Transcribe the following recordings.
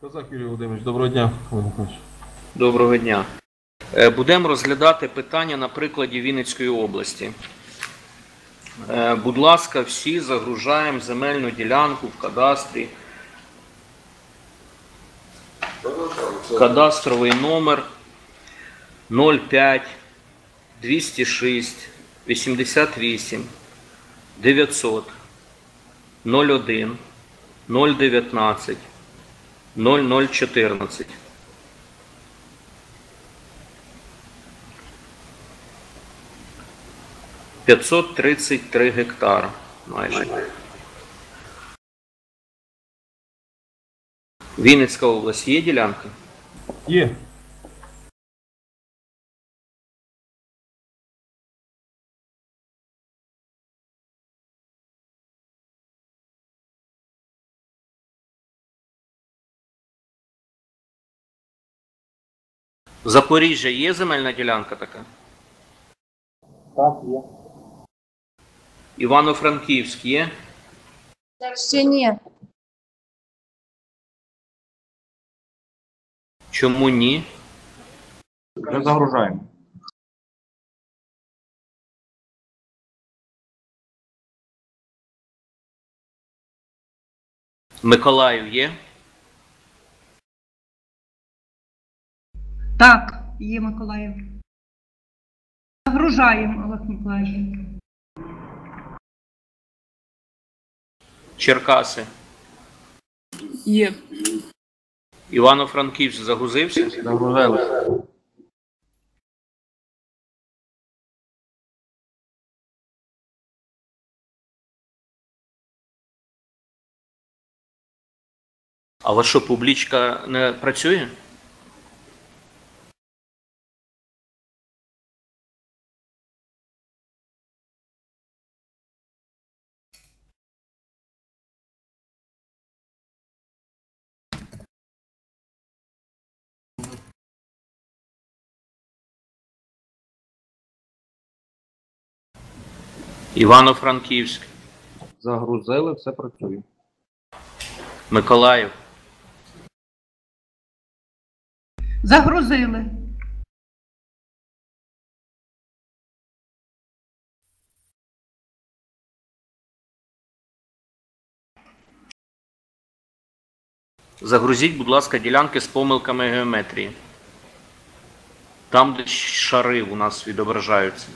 Козак Юрій Володимирович, доброго дня. Доброго дня. Е, Будемо розглядати питання на прикладі Вінницької області. Е, Будь ласка, всі загружаємо земельну ділянку в кадастрі. Кадастровий номер 05 206 88 900 01 019 0014. П'ятсот тридцять три гектара майже. Вінницька область є ділянка? Є. Запоріжжя є земельна ділянка така? Так, є. Івано-Франківськ є? Ще ні. Чому ні? Вже загружаємо. Миколаїв є? Так, є Миколаїв. Загружаємо, Олег Миколаївич. Черкаси? Є. Івано-Франківськ загрузився? Загрузилися. А у що, публічка не працює? Івано-Франківськ, Загрузили, все працює. Миколаїв, Загрузили. Загрузіть, будь ласка, ділянки з помилками геометрії. Там, де шари у нас відображаються.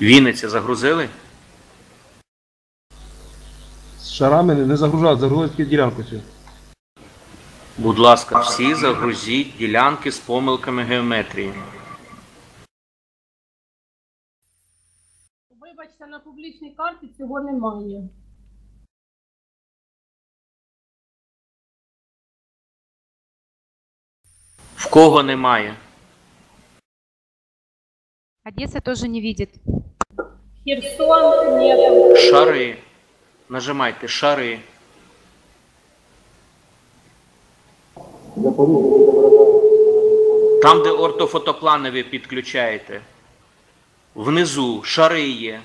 Вінниця загрузили? З шарами не- загружають, загрузили тільки ділянку цю. Будь ласка, всі загрузіть ділянки з помилками геометрії. Вибачте, на публічній карті цього немає. В кого немає? Одесса тоже не видит. Херсон нет. Шари. Нажимайте шари. Там, де ортофотоплани ви підключаєте. Внизу шари є.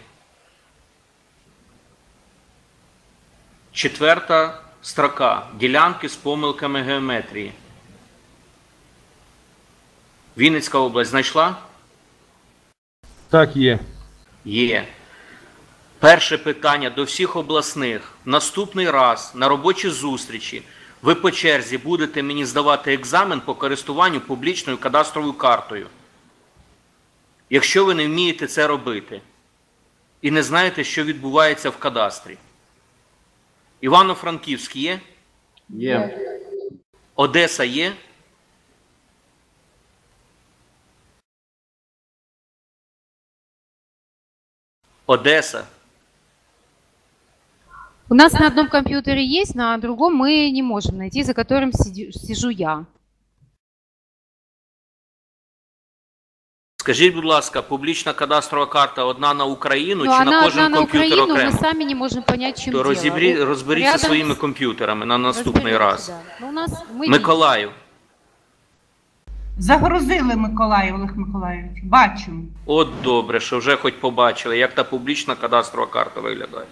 Четверта строка. Ділянки з помилками геометрії. Вінницька область знайшла? Так, є. Є. Перше питання до всіх обласних. Наступний раз на робочій зустрічі ви по черзі будете мені здавати екзамен по користуванню публічною кадастровою картою. Якщо ви не вмієте це робити і не знаєте, що відбувається в кадастрі. Івано-Франківськ є? Є. Одеса є? Одеса. У нас на одном компьютере есть, на другом мы не можем найти, за которым сиди- сижу я. Скажіть, будь ласка, публічна кадастрова карта одна на Україну Но чи на Ну, она кожен одна на комп'ютер Украину, мы окремо? сами не можем понять, в чем То дело. розібрі, Вот розберіться рядом своїми с- комп'ютерами на наступний разберемся, раз. да. Но у нас мы не- Миколаїв. Загрузили Миколаїв Олег Миколаївич. Бачимо. От добре, що вже хоч побачили, як та публічна кадастрова карта виглядає.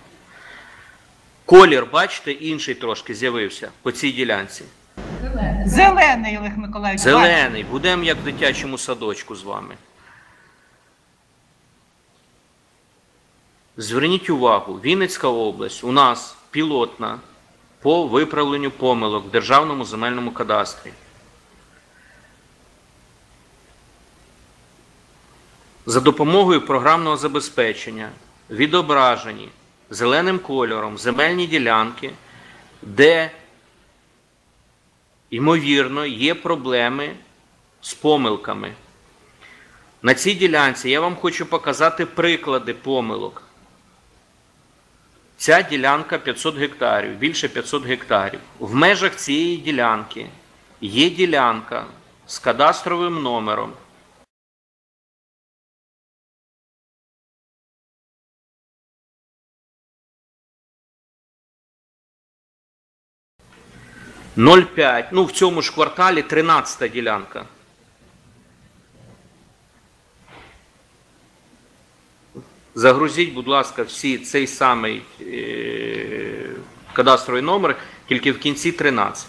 Колір, бачите, інший трошки з'явився по цій ділянці. Зелений Олег Миколаївич. Зелений, будемо як в дитячому садочку з вами. Зверніть увагу, Вінницька область у нас пілотна по виправленню помилок в Державному земельному кадастрі. За допомогою програмного забезпечення відображені зеленим кольором земельні ділянки, де ймовірно, є проблеми з помилками. На цій ділянці я вам хочу показати приклади помилок. Ця ділянка 500 гектарів, більше 500 гектарів. В межах цієї ділянки є ділянка з кадастровим номером. Ноль п'ять. Ну, в цьому ж кварталі 13 ділянка. Загрузіть, будь ласка, всі цей самий е- кадастровий номер, тільки в кінці 13.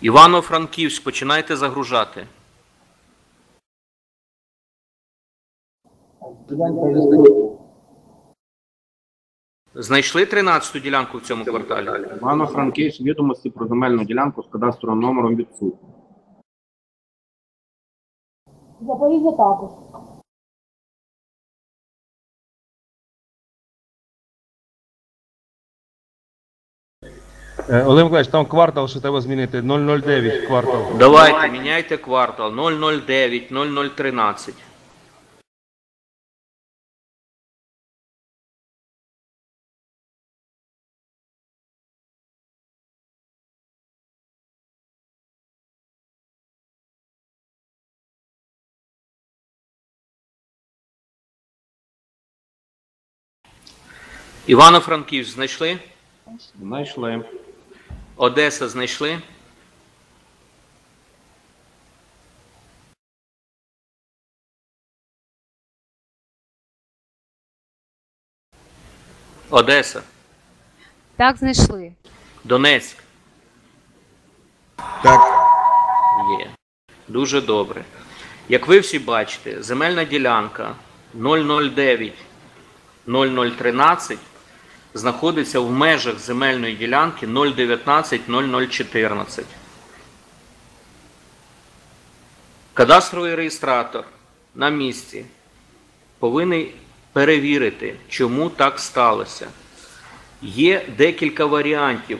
Івано-Франківськ, починайте загружати. Знайшли 13-ту ділянку в цьому кварталі? Івано-Франківськ відомості про земельну ділянку з кадастровим номером відсутні. Запоріжжя також. Е, Олег Миколаївич, там квартал, що треба змінити 009 квартал. Давайте, міняйте квартал 009, 0013. Івано-Франківськ знайшли? Знайшли. Одеса знайшли? Одеса, Так знайшли. Донецьк. Так. Є. Дуже добре. Як ви всі бачите, земельна ділянка 009 0013 знаходиться в межах земельної ділянки 019 0014. Кадастровий реєстратор на місці повинен перевірити, чому так сталося. Є декілька варіантів,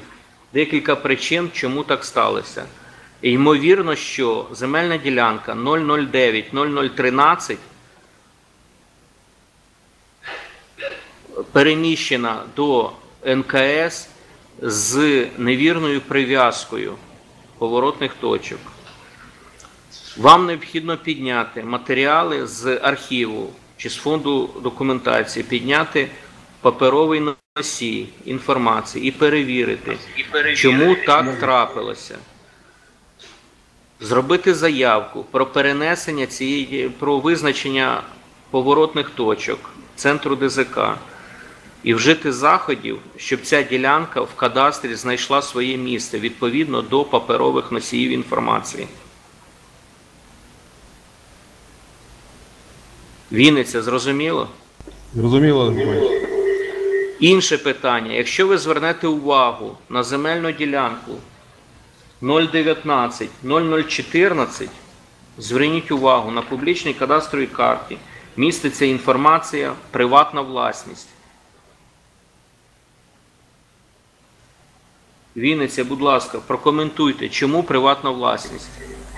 декілька причин, чому так сталося. І ймовірно, що земельна ділянка 009 переміщена до НКС з невірною прив'язкою поворотних точок. Вам необхідно підняти матеріали з архіву чи з фонду документації, підняти паперовий носій інформації і перевірити, чому так трапилося. Зробити заявку про перенесення цієї про визначення поворотних точок центру ДЗК і вжити заходів, щоб ця ділянка в кадастрі знайшла своє місце відповідно до паперових носіїв інформації. Вінниця, зрозуміло? Зрозуміло, Інше питання. Якщо ви звернете увагу на земельну ділянку 019 0014, зверніть увагу на публічній кадастровій карті міститься інформація приватна власність. Вінниця, будь ласка, прокоментуйте, чому приватна власність?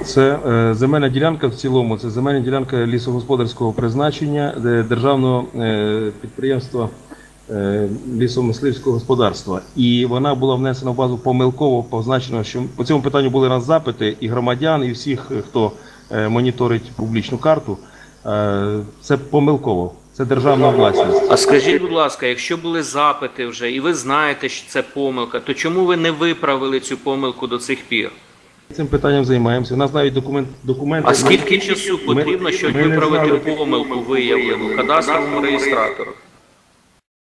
Це е, земельна ділянка в цілому, це земельна ділянка лісогосподарського призначення де державного е, підприємства е, лісомисливського господарства. І вона була внесена в базу помилково позначено, що по цьому питанню були раз запити і громадян, і всіх, хто е, моніторить публічну карту. Е, це помилково. Це державна власність. А скажіть, будь ласка, якщо були запити вже і ви знаєте, що це помилка, то чому ви не виправили цю помилку до цих пір? Цим питанням займаємося. У нас навіть документ, документи. А скільки часу потрібно, щоб ми не виправити знали- помилку виявлену кадастровому реєстратору?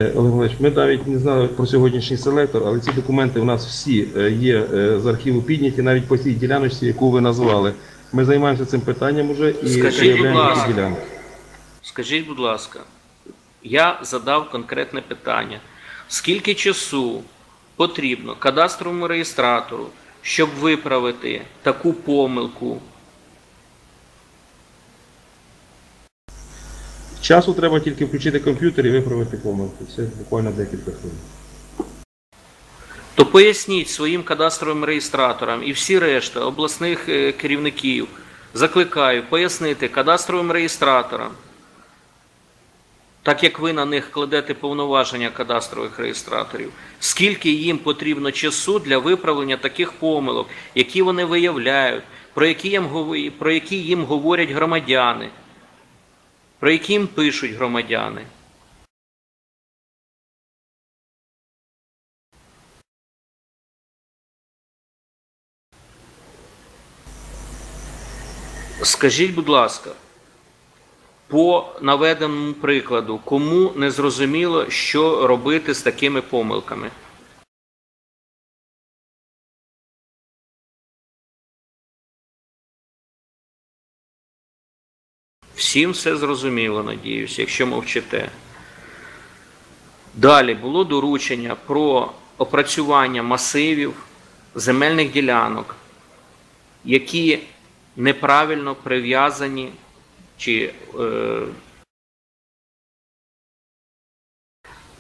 Олег Валерійович, ми навіть не знали про сьогоднішній селектор, але ці документи у нас всі е, є е, з архіву підняті, навіть по цій діляночці, яку ви назвали. Ми займаємося цим питанням уже і Скажіть, ці ласка. ділянки. Скажіть, будь ласка, я задав конкретне питання. Скільки часу потрібно кадастровому реєстратору, щоб виправити таку помилку? Часу треба тільки включити комп'ютер і виправити помилку. Це буквально декілька хвилин. То поясніть своїм кадастровим реєстраторам і всі решта обласних е, керівників, закликаю пояснити кадастровим реєстраторам, так як ви на них кладете повноваження кадастрових реєстраторів, скільки їм потрібно часу для виправлення таких помилок, які вони виявляють, про які їм, про які їм говорять громадяни, про які їм пишуть громадяни. Скажіть, будь ласка, по наведеному прикладу, кому не зрозуміло, що робити з такими помилками? Всім все зрозуміло, надіюсь, якщо мовчите. Далі було доручення про опрацювання масивів земельних ділянок, які неправильно прив'язані чи е,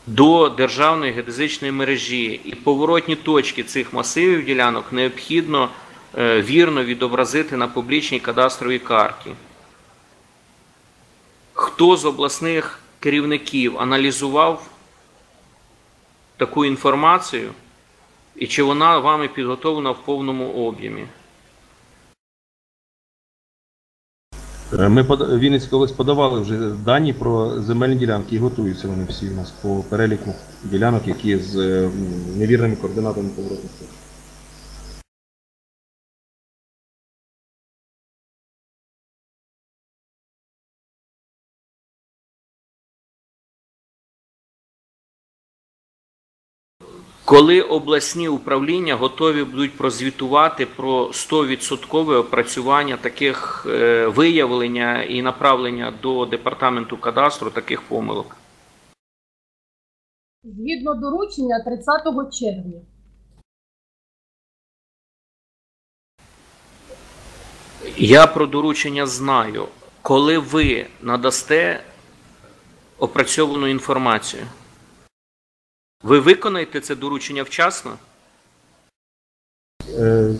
до державної геодезичної мережі, і поворотні точки цих масивів ділянок необхідно е, вірно відобразити на публічній кадастровій карті. Хто з обласних керівників аналізував таку інформацію, і чи вона вами підготовлена в повному об'ємі? Ми пода- Вінницька область подавали вже дані про земельні ділянки і готуються вони всі у нас по переліку ділянок, які з е, невірними координатами поворотних точок. Коли обласні управління готові будуть прозвітувати про 100% опрацювання таких е, виявлення і направлення до департаменту кадастру таких помилок? Згідно доручення 30 червня. Я про доручення знаю. Коли ви надасте опрацьовану інформацію, ви виконаєте це доручення вчасно? Е,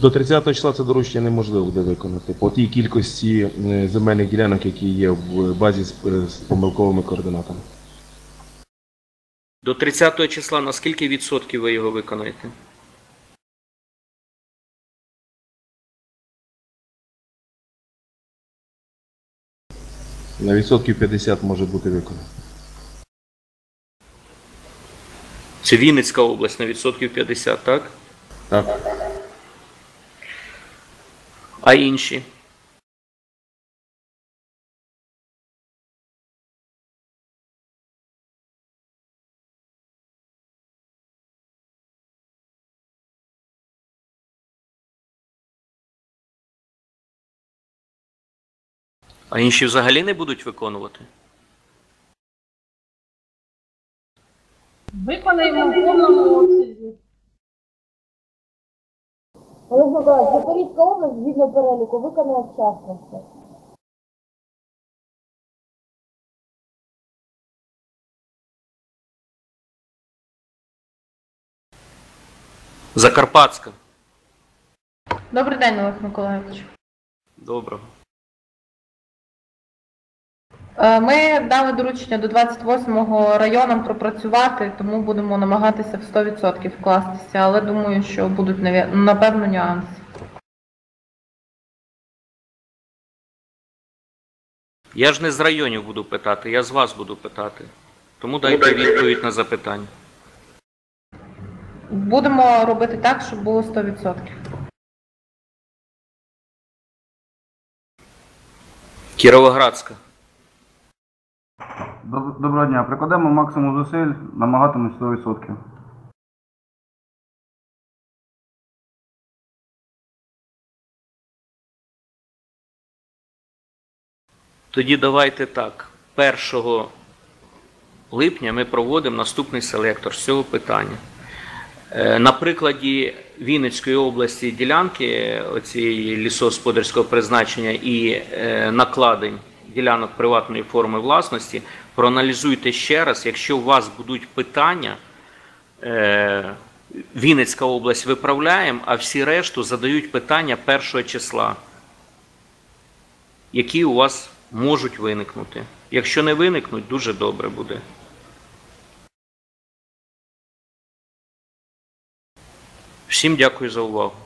До 30 числа це доручення неможливо буде виконати по тій кількості е, земельних ділянок, які є в базі з, е, з помилковими координатами. До 30 числа на скільки відсотків ви його виконаєте? На відсотків 50 може бути виконано. Це Вінницька область на відсотків 50, так? Так. А інші? А інші взагалі не будуть виконувати? Виконаємо в повному обсязі. Олег Миколаївич, Запорізька область згідно переліку виконує вчасно все. Закарпатська. Добрий день, Олег Миколаївич. Доброго. Е, Ми дали доручення до 28-го районам пропрацювати, тому будемо намагатися в 100% вкластися, але думаю, що будуть напевно нюанси. Я ж не з районів буду питати, я з вас буду питати. Тому дайте відповідь на запитання. Будемо робити так, щоб було 100%. Кіровоградська. Доб- Доброго дня. Прикладемо максимум зусиль, намагатимуть 100%. Тоді давайте так. 1 липня ми проводимо наступний селектор з цього питання. Е, На прикладі Вінницької області ділянки цієї лісогосподарського призначення і е, накладень ділянок приватної форми власності, проаналізуйте ще раз, якщо у вас будуть питання, е, Вінницька область виправляємо, а всі решту задають питання першого числа які у вас можуть виникнути. Якщо не виникнуть, дуже добре буде. Всім дякую за увагу.